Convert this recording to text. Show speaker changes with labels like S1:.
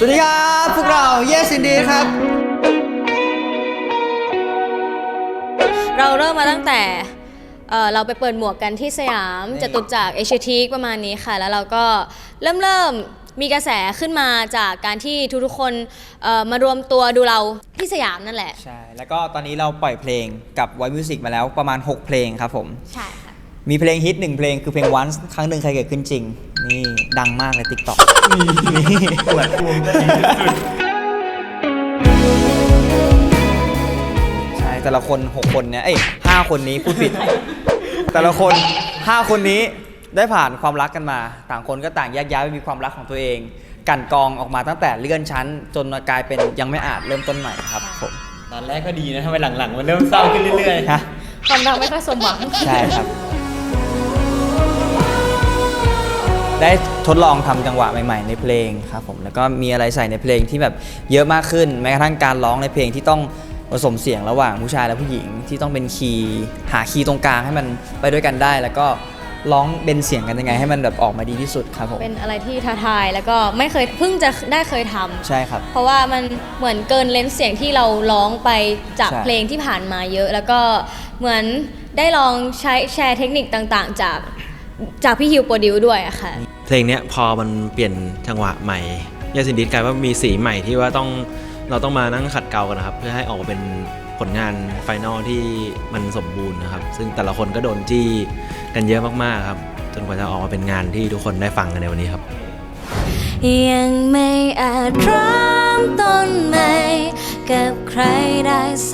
S1: สวัสดีครับ พวกเราเยสินดีครับ
S2: เราเริ่มมาตั้งแต่เอ่อเราไปเปิดหมวกกันที่สยามจตุจักรเอเชียทีกประมาณนี้ค่ะ แล้วเราก็เริ่มเริ่มมีกระแสขึ้นมาจากการที่ทุกๆคนเอ่อมารวมตัวดูเราที่สยามนั่นแหละ
S1: ใช่ แล้วก็ตอนนี้เราปล่อยเพลงกับไวมิวสิกมาแล้วประมาณ 6 เพลงครับผม
S2: ใช่ค่ะ
S1: มีเพลงฮิตหนึ่งเพลงคือเพลง once ครั้งหนึ่งใครเกิดขึ้นจริง นี่ดังมากเลย TikTok
S3: ปวดภูมิใจสุด
S1: ใช่แต่ละคน 6 คนเนี่ยเอ้ยห้าคนนี้พูดผิด แต่ละคน 5 คนนี้ได้ผ่านความรักกันมา ต่างคนก็ต่างแยกย้ายไปมีความรักของตัวเองกลันกรองออกมาตั้งแต่เลื่อนชั้น จนมากลายเป็นยังไม่อาจเริ่มต้นใหม่ครับผม
S3: ตอนแรกก็ดีนะทำไมหลังๆ มันเริ่มเศร้าขึ้นเรื่อย
S1: ฮะ
S2: ความรักไม่ค่อยสมหวัง
S1: ใช่ครับ ได้ทดลองทำจังหวะใหม่ๆ ในเพลงครับผมแล้วก็มีอะไรใส่ในเพลงที่แบบเยอะมากขึ้นแม้กระทั่งการร้องในเพลงที่ต้องผสมเสียงระหว่างผู้ชายและผู้หญิงที่ต้องเป็นคีย์หาคีย์ตรงกลางให้มันไปด้วยกันได้ แล้วก็ร้องเป็นเสียงกันยังไง ให้มันแบบออกมาดีที่สุดครับผม
S2: เป็นอะไรที่ท้าทายแล้วก็ไม่เคยเพิ่งจะได้เคยทำ
S1: ใช่ครับ
S2: เพราะว่ามันเหมือนเกินเลนส์เสียงที่เราร้องไปจาก
S1: ใช่
S2: เพลงที่ผ่านมาเยอะ แล้วก็เหมือนได้ลองใช้แชร์เทคนิคต่าง ๆ จาก จากพี่ฮิวโปรดิวด้วยอะค่ะ
S4: เพลงเนี้ยพอมันเปลี่ยนจังหวะใหม่ยาสินดิสกลายว่ามีสีใหม่ที่ว่าต้องเราต้องมานั่งขัดเกลากันนะครับ เพื่อให้ออกมาเป็นผลงานไฟนอลที่มันสมบูรณ์นะครับ ซึ่งแต่ละคนก็โดนจี้กันเยอะมากๆครับ จนกว่าจะออกมาเป็นงานที่ทุกคนได้ฟังกันในวันนี้ครับ
S2: ยังไม่อาจเริ่มต้นใหม่กับใครได้ส